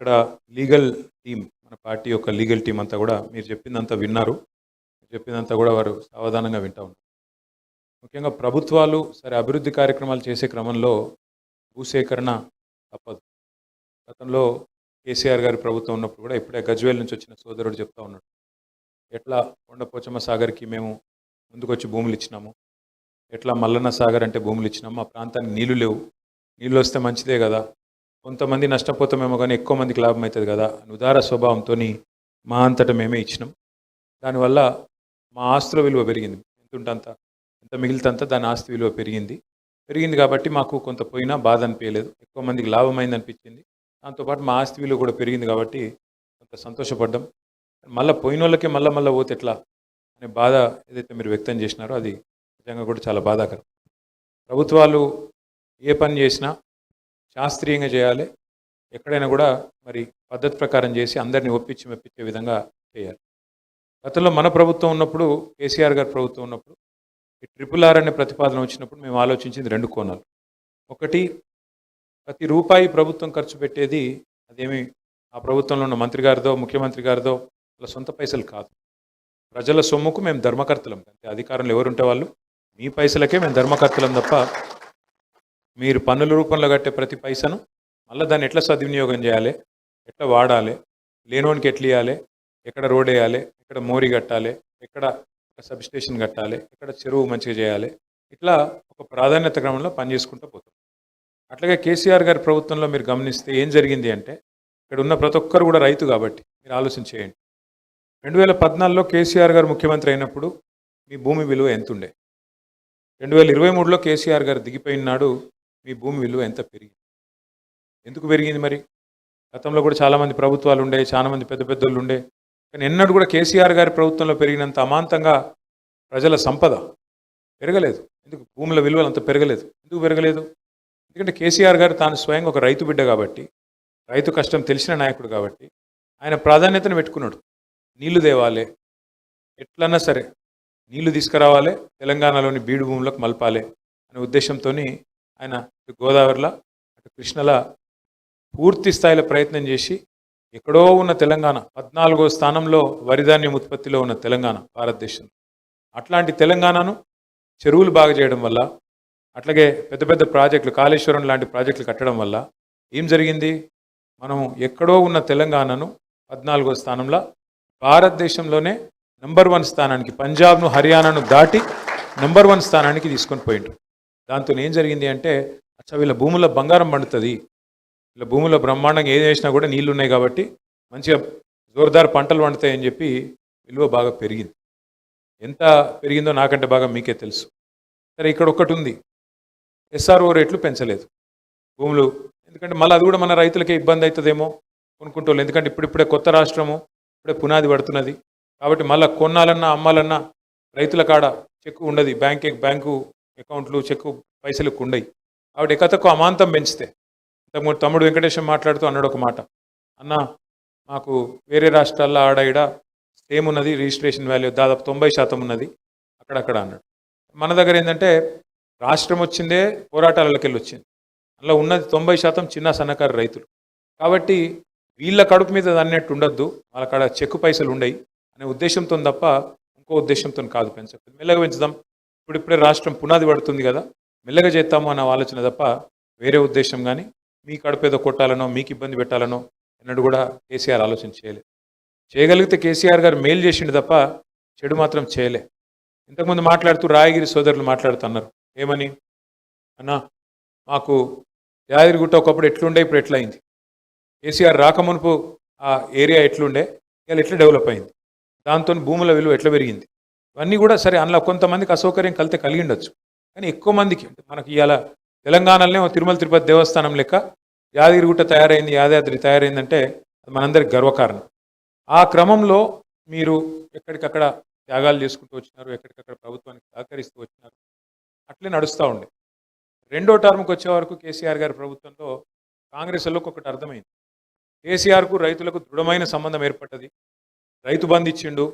ఇక్కడ legal team మన party యొక్క లీగల్ టీం అంతా కూడా మీరు చెప్పిందంతా విన్నారు. చెప్పిందంతా కూడా వారు సావధానంగా వింటా ఉన్నారు. ముఖ్యంగా ప్రభుత్వాలు సరే అభివృద్ధి కార్యక్రమాలు చేసే క్రమంలో భూసేకరణ తప్పదు. గతంలో కేసీఆర్ గారి ప్రభుత్వం ఉన్నప్పుడు కూడా ఇప్పుడే గజ్వేల్ నుంచి వచ్చిన సోదరుడు చెప్తా ఉన్నాడు. ఎట్లా కొండపోచమ్మ సాగర్కి మేము ముందుకొచ్చి భూములు ఇచ్చినాము? ఎట్లా మల్లన్న సాగర్ అంటే భూములు ఇచ్చినాము? ఆ ప్రాంతానికి నీళ్ళు లేవు. నీళ్ళు వస్తే మంచిదే కదా? కొంతమంది నష్టపోతామేమో కానీ ఎక్కువ మందికి లాభం అవుతుంది కదా. అని ఉదార స్వభావంతో మా అంతటా మేమే ఇచ్చినాం. దానివల్ల మా ఆస్తుల విలువ పెరిగింది. ఎంత ఉంటే అంత ఎంత మిగిలితే దాని ఆస్తి విలువ పెరిగింది. పెరిగింది కాబట్టి మాకు కొంత పోయినా బాధ అనిపించలేదు ఎక్కువ మందికి లాభమైంది అనిపించింది. దాంతోపాటు మా ఆస్తి విలువ కూడా పెరిగింది కాబట్టి కొంత సంతోషపడ్డాం. మళ్ళీ పోయిన వాళ్ళకే మళ్ళీ మళ్ళీ పోతే ఎట్లా? అనే బాధ ఏదైతే మీరు వ్యక్తం చేసినారో అది నిజంగా కూడా చాలా బాధాకరం. ప్రభుత్వాలు ఏ పని చేసినా శాస్త్రీయంగా చేయాలి. ఎక్కడైనా కూడా మరి పద్ధతి ప్రకారం చేసి అందరినీ ఒప్పించి మెప్పించే విధంగా చేయాలి. గతంలో మన ప్రభుత్వం ఉన్నప్పుడు కేసీఆర్ గారి ప్రభుత్వం ఉన్నప్పుడు ఈ ట్రిపుల్ ఆర్ అనే ప్రతిపాదన వచ్చినప్పుడు మేము ఆలోచించింది రెండు కోణాలు. ఒకటి ప్రతి రూపాయి ప్రభుత్వం ఖర్చు పెట్టేది అదేమి ఆ ప్రభుత్వంలో ఉన్న మంత్రి గారిదో ముఖ్యమంత్రి గారిదో వాళ్ళ సొంత పైసలు కాదు. ప్రజల సొమ్ముకు మేము ధర్మకర్తలం. అంతే అధికారంలో ఎవరుంటే వాళ్ళు? మీ పైసలకే మేము ధర్మకర్తలం తప్ప మీరు పన్నుల రూపంలో కట్టే ప్రతి పైసను మళ్ళీ దాన్ని ఎట్లా సద్వినియోగం చేయాలి? ఎట్లా వాడాలి? లేనోనికి ఎట్లా ఇవ్వాలి ఎక్కడ రోడ్ వేయాలి? ఎక్కడ మోరీ కట్టాలి? ఎక్కడ సబ్ స్టేషన్ కట్టాలి? ఎక్కడ చెరువు మంచిగా చేయాలి? ఇట్లా ఒక ప్రాధాన్యత క్రమంలో పనిచేసుకుంటూ పోతాం. అట్లాగే కేసీఆర్ గారి ప్రభుత్వంలో మీరు గమనిస్తే ఏం జరిగింది అంటే ఇక్కడ ఉన్న ప్రతి ఒక్కరు కూడా రైతు కాబట్టి మీరు ఆలోచన చేయండి. రెండు వేల పద్నాలుగులో కేసీఆర్ గారు ముఖ్యమంత్రి అయినప్పుడు మీ భూమి విలువ ఎంతుండే? రెండు వేల ఇరవై మూడులో కేసీఆర్ గారు దిగిపోయిన నాడు మీ భూమి విలువ ఎంత పెరిగింది? ఎందుకు పెరిగింది మరి? గతంలో కూడా చాలామంది ప్రభుత్వాలు ఉండే చాలామంది పెద్ద పెద్దోళ్ళు ఉండే కానీ ఎన్నడూ కూడా కేసీఆర్ గారి ప్రభుత్వంలో పెరిగినంత అమాంతంగా ప్రజల సంపద పెరగలేదు. ఎందుకు? భూముల విలువలు అంత పెరగలేదు. ఎందుకు పెరగలేదు? ఎందుకంటే కేసీఆర్ గారు తాను స్వయంగా ఒక రైతు బిడ్డ కాబట్టి రైతు కష్టం తెలిసిన నాయకుడు కాబట్టి ఆయన ప్రాధాన్యతను పెట్టుకున్నాడు. నీళ్ళు తేవాలి. ఎట్లన్నా సరే నీళ్ళు తీసుకురావాలి. తెలంగాణలోని బీడు భూములకు మలపాలి అనే ఉద్దేశంతో ఆయన గోదావరిలో అటు కృష్ణలా పూర్తి స్థాయిలో ప్రయత్నం చేసి ఎక్కడో ఉన్న తెలంగాణ పద్నాలుగో స్థానంలో వరిధాన్యం ఉత్పత్తిలో ఉన్న తెలంగాణ భారతదేశం అట్లాంటి తెలంగాణను చెరువులు బాగా చేయడం వల్ల అట్లాగే పెద్ద పెద్ద ప్రాజెక్టులు కాళేశ్వరం లాంటి ప్రాజెక్టులు కట్టడం వల్ల ఏం జరిగింది? మనం ఎక్కడో ఉన్న తెలంగాణను పద్నాలుగో స్థానంలో భారతదేశంలోనే నంబర్ వన్ స్థానానికి పంజాబ్ను హర్యానాను దాటి నంబర్ వన్ స్థానానికి తీసుకొని పోయిండ్రు. దాంతో ఏం జరిగింది అంటే అచ్చా వీళ్ళ భూముల్లో బంగారం పండుతుంది. వీళ్ళ భూముల్లో బ్రహ్మాండంగా ఏది వేసినా కూడా నీళ్ళు ఉన్నాయి కాబట్టి మంచిగా జోరుదారు పంటలు పండుతాయని చెప్పి విలువ బాగా పెరిగింది. ఎంత పెరిగిందో నాకంటే బాగా మీకే తెలుసు. సరే ఇక్కడ ఒక్కటి ఉంది. ఎస్ఆర్ఓ రేట్లు పెంచలేదు. భూములు ఎందుకంటే మళ్ళీ అది కూడా మన రైతులకే ఇబ్బంది అవుతుందేమో కొనుక్కుంటూ ఎందుకంటే ఇప్పుడిప్పుడే కొత్త రాష్ట్రము ఇప్పుడే పునాది పడుతున్నది. కాబట్టి మళ్ళీ కొనాలన్నా అమ్మాలన్నా రైతుల కాడ చెక్కు ఉండదు. బ్యాంక్ బ్యాంకు అకౌంట్లు చెక్కు పైసలు ఉండయి ఆవిడ ఎకతకు అమాంతం పెంచితే. ఇంతకుముందు తమ్ముడు వెంకటేశం మాట్లాడుతూ అన్నాడు ఒక మాట. అన్న మాకు వేరే రాష్ట్రాల్లో ఆడ ఈడ సేమ్ ఉన్నది రిజిస్ట్రేషన్ వాల్యూ దాదాపు తొంభై శాతం ఉన్నది అక్కడక్కడ అన్నాడు. మన దగ్గర ఏంటంటే రాష్ట్రం వచ్చిందే పోరాటాలకి వెళ్ళి వచ్చింది అందులో ఉన్నది తొంభై శాతం చిన్న సన్నకారు రైతులు. కాబట్టి వీళ్ళ కడుపు మీద అన్నట్టు ఉండొద్దు వాళ్ళ కాడ చెక్కు పైసలు ఉండయి అనే ఉద్దేశంతో తప్ప ఇంకో ఉద్దేశంతో కాదు పెంచకూడదు. మెల్లగా పెంచుదాం. ఇప్పుడిప్పుడే రాష్ట్రం పునాది పడుతుంది కదా. మెల్లగా చేస్తాము అన్న ఆలోచన తప్ప వేరే ఉద్దేశం కానీ మీ కడుపు ఏదో కొట్టాలనో మీకు ఇబ్బంది పెట్టాలనో అన్నట్టు కూడా కేసీఆర్ ఆలోచన చేయలేదు చేయగలిగితే కేసీఆర్ గారు మేలు చేసిండు తప్ప చెడు మాత్రం చేయలే. ఇంతకుముందు మాట్లాడుతూ రాయగిరి సోదరులు మాట్లాడుతున్నారు. ఏమని? అన్నా మాకు యాదగిరిగుట్ట ఒకప్పుడు ఎట్లుండే ఇప్పుడు ఎట్లా అయింది కేసీఆర్ రాకమునుపు ఆ ఏరియా ఎట్లుండే? ఇవాళ ఎట్లా డెవలప్ అయింది? దాంతో భూముల విలువ ఎట్లా పెరిగింది? ఇవన్నీ కూడా సరే అందులో కొంతమందికి అసౌకర్యం కలితే కలిగి ఉండొచ్చు. కానీ ఎక్కువ మందికి మనకి ఇవాళ తెలంగాణలోనే తిరుమల తిరుపతి దేవస్థానం లెక్క యాదగిరిగుట్ట తయారైంది యాదాద్రి తయారైందంటే అది మనందరికి గర్వకారణం. ఆ క్రమంలో మీరు ఎక్కడికక్కడ త్యాగాలు చేసుకుంటూ వచ్చినారు ఎక్కడికక్కడ ప్రభుత్వానికి సహకరిస్తూ వచ్చినారు అట్లే నడుస్తూ ఉండే. రెండో టర్మ్కి వచ్చే వరకు కేసీఆర్ గారి ప్రభుత్వంలో కాంగ్రెస్ వాళ్ళకి ఒకటి అర్థమైంది. కేసీఆర్కు రైతులకు దృఢమైన సంబంధం ఏర్పడ్డది. రైతు బంధు ఇచ్చిండు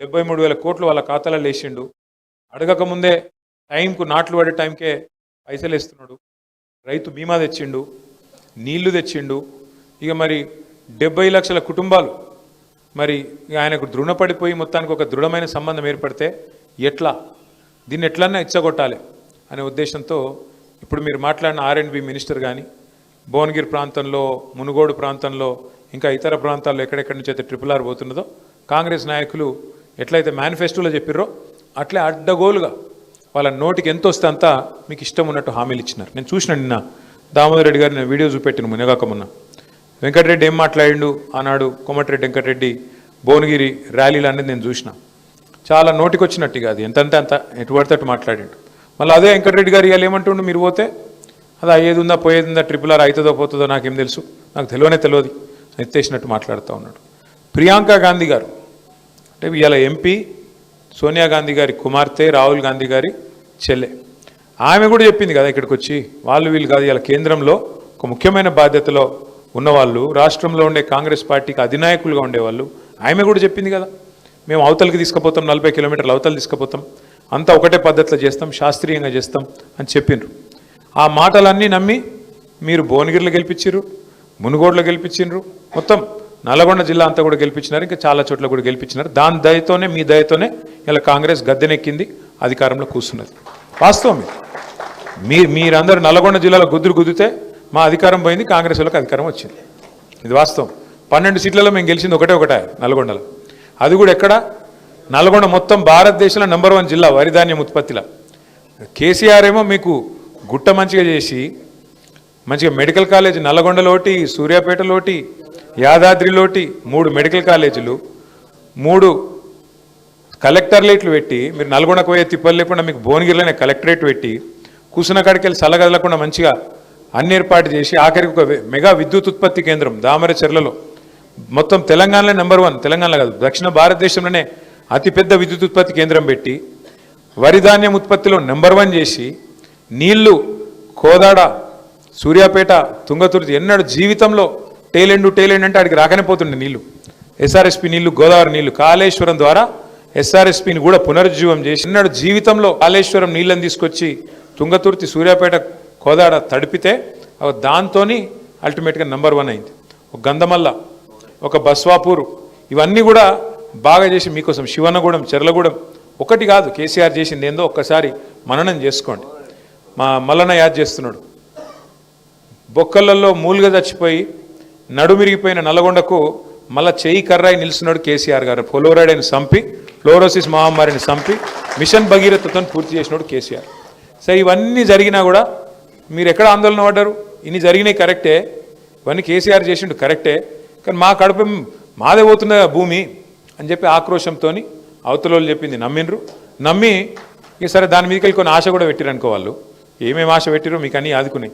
డెబ్బై మూడు వేల కోట్లు వాళ్ళ ఖాతాలలో వేసిండు అడగకముందే టైంకు నాట్లు పడే టైంకే పైసలు వేస్తున్నాడు. రైతు బీమా తెచ్చిండు నీళ్ళు తెచ్చిండు. ఇక మరి డెబ్బై లక్షల కుటుంబాలు మరి ఆయనకు దృఢపడిపోయి మొత్తానికి ఒక దృఢమైన సంబంధం ఏర్పడితే ఎట్లా? దీన్ని ఎట్లన్నా ఇచ్చగొట్టాలి అనే ఉద్దేశంతో ఇప్పుడు మీరు మాట్లాడిన ఆర్ అండ్ బి మినిస్టర్ కానీ భువనగిరి ప్రాంతంలో మునుగోడు ప్రాంతంలో ఇంకా ఇతర ప్రాంతాల్లో ఎక్కడెక్కడి నుంచి అయితే ట్రిపుల్ ఆర్ పోతున్నదో కాంగ్రెస్ నాయకులు ఎట్లయితే మేనిఫెస్టోలో చెప్పిర్రో అట్లే అడ్డగోలుగా వాళ్ళ నోటికి ఎంత వస్తే అంతా మీకు ఇష్టం ఉన్నట్టు హామీలు ఇచ్చినారు. నేను చూసిన నిన్న దామోదర్ రెడ్డి గారు నేను వీడియో చూపెట్టిన మునగాక మొన్న. వెంకటరెడ్డి ఏం మాట్లాడిండు? ఆనాడు కోమటిరెడ్డి వెంకటరెడ్డి భువనగిరి ర్యాలీలు అనేది నేను చూసిన. చాలా నోటికొచ్చినట్టు కాదు ఎంతంటే అంత ఎటు పడితే అటు మాట్లాడిండు. మళ్ళీ అదే వెంకటరెడ్డి గారు ఇవాళ ఏమంటుండు? మీరు పోతే అది అయ్యేది ఉందా పోయేది ఉందా ట్రిపుల్ ఆర్ అవుతుందో పోతుందో నాకేం తెలుసు. నాకు తెలియనే తెలియదు. ఎత్తేసినట్టు మాట్లాడుతూ ఉన్నాడు. ప్రియాంక గాంధీ గారు అంటే ఇవాళ ఎంపీ సోనియా గాంధీ గారి కుమార్తె రాహుల్ గాంధీ గారి చెల్లె. ఆమె కూడా చెప్పింది కదా ఇక్కడికి వచ్చి వాళ్ళు వీళ్ళు కాదు ఇలా కేంద్రంలో ఒక ముఖ్యమైన బాధ్యతలో ఉన్నవాళ్ళు రాష్ట్రంలో ఉండే కాంగ్రెస్ పార్టీకి అధినాయకులుగా ఉండేవాళ్ళు ఆమె కూడా చెప్పింది కదా. మేము అవతలకి తీసుకుపోతాం నలభై కిలోమీటర్లు అవతలు తీసుకుపోతాం అంతా ఒకటే పద్ధతిలో చేస్తాం శాస్త్రీయంగా చేస్తాం అని చెప్పిండ్రు. ఆ మాటలన్నీ నమ్మి మీరు భువనగిరిలో గెలిపించారు మునుగోడులో గెలిపించిండ్రు మొత్తం నల్గొండ జిల్లా అంతా కూడా గెలిపించినారు ఇంకా చాలా చోట్ల కూడా గెలిపించినారు. దాని దయతోనే మీ దయతోనే ఇలా కాంగ్రెస్ గద్దెనెక్కింది అధికారంలో కూర్చున్నది. వాస్తవం మీ మీరందరూ నల్గొండ జిల్లాలో గుద్దురు గుద్దితే మా అధికారం పోయింది కాంగ్రెస్ వాళ్ళకి అధికారం వచ్చింది. ఇది వాస్తవం. పన్నెండు సీట్లలో మేము గెలిచింది ఒకటే ఒకటే నల్గొండలో. అది కూడా ఎక్కడ? నల్గొండ మొత్తం భారతదేశంలో నెంబర్ వన్ జిల్లా వరిధాన్యం ఉత్పత్తిలో. కేసీఆర్ ఏమో మీకు గుట్ట మంచిగా చేసి మంచిగా మెడికల్ కాలేజ్ నల్లగొండలోటి సూర్యాపేటలోటి యాదాద్రిలోటి మూడు మెడికల్ కాలేజీలు మూడు కలెక్టర్లేట్లు పెట్టి మీరు నల్గొండకు పోయే తిప్పలు లేకుండా మీకు భువనగిరిలోనే కలెక్టరేట్ పెట్టి కూసున్న కాడికి వెళ్ళి సలగదలకుండా మంచిగా అన్ని ఏర్పాటు చేసి ఆఖరికి ఒక మెగా విద్యుత్ ఉత్పత్తి కేంద్రం దామర చెర్లలో. మొత్తం తెలంగాణలో నెంబర్ వన్ తెలంగాణలో కాదు దక్షిణ భారతదేశంలోనే అతిపెద్ద విద్యుత్ ఉత్పత్తి కేంద్రం పెట్టి వరి ధాన్యం ఉత్పత్తిలో నెంబర్ వన్ చేసి నీళ్ళు కోదాడ సూర్యాపేట తుంగతుర్తి ఎన్నడూ జీవితంలో టేలెండు టేలెండ్ అంటే ఆడికి రాకనే పోతుండే నీళ్ళు. ఎస్ఆర్ఎస్పి నీళ్ళు గోదావరి నీళ్ళు. కాళేశ్వరం ద్వారా ఎస్ఆర్ఎస్పిని కూడా పునరుజ్జీవం చేసి నాడు జీవితంలో కాళేశ్వరం నీళ్ళని తీసుకొచ్చి తుంగతుర్తి సూర్యాపేట కోదాడ తడిపితే దాంతో దాంతోని అల్టిమేట్గా నెంబర్ వన్ అయింది. ఒక గంధమల్ల ఒక బస్వాపూర్ ఇవన్నీ కూడా బాగా చేసి మీకోసం శివనగూడెం చెర్లగూడెం ఒకటి కాదు కేసీఆర్ చేసింది ఏందో ఒక్కసారి మననం చేసుకోండి. మా మల్లన్న యాద్ చేస్తున్నాడు. బొక్కలలో మూలుగా చచ్చిపోయి నడుమిరిగిపోయిన నల్లగొండకు మళ్ళా చేయి కర్రాయి నిలుస్తున్నాడు కేసీఆర్ గారు. ఫ్లోరైడ్ని చంపి ఫ్లోరోసిస్ మహమ్మారిని చంపి మిషన్ భగీరథతో పూర్తి చేసినాడు కేసీఆర్. సో ఇవన్నీ జరిగినా కూడా మీరు ఎక్కడ ఆందోళన పడ్డారు? ఇన్ని జరిగినాయి కరెక్టే. ఇవన్నీ కేసీఆర్ చేసిండు కరెక్టే. కానీ మా కడుపు మాదే పోతున్న భూమి? అని చెప్పి ఆక్రోశంతో అవతల వాళ్ళు చెప్పింది నమ్మిండ్రు. నమ్మి ఇక సరే దాని మీదకి వెళ్ళి కొన్ని ఆశ కూడా పెట్టిరనుకో వాళ్ళు. ఏమేమి ఆశ పెట్టిరో మీకు అన్నీ ఆదుకున్నాయి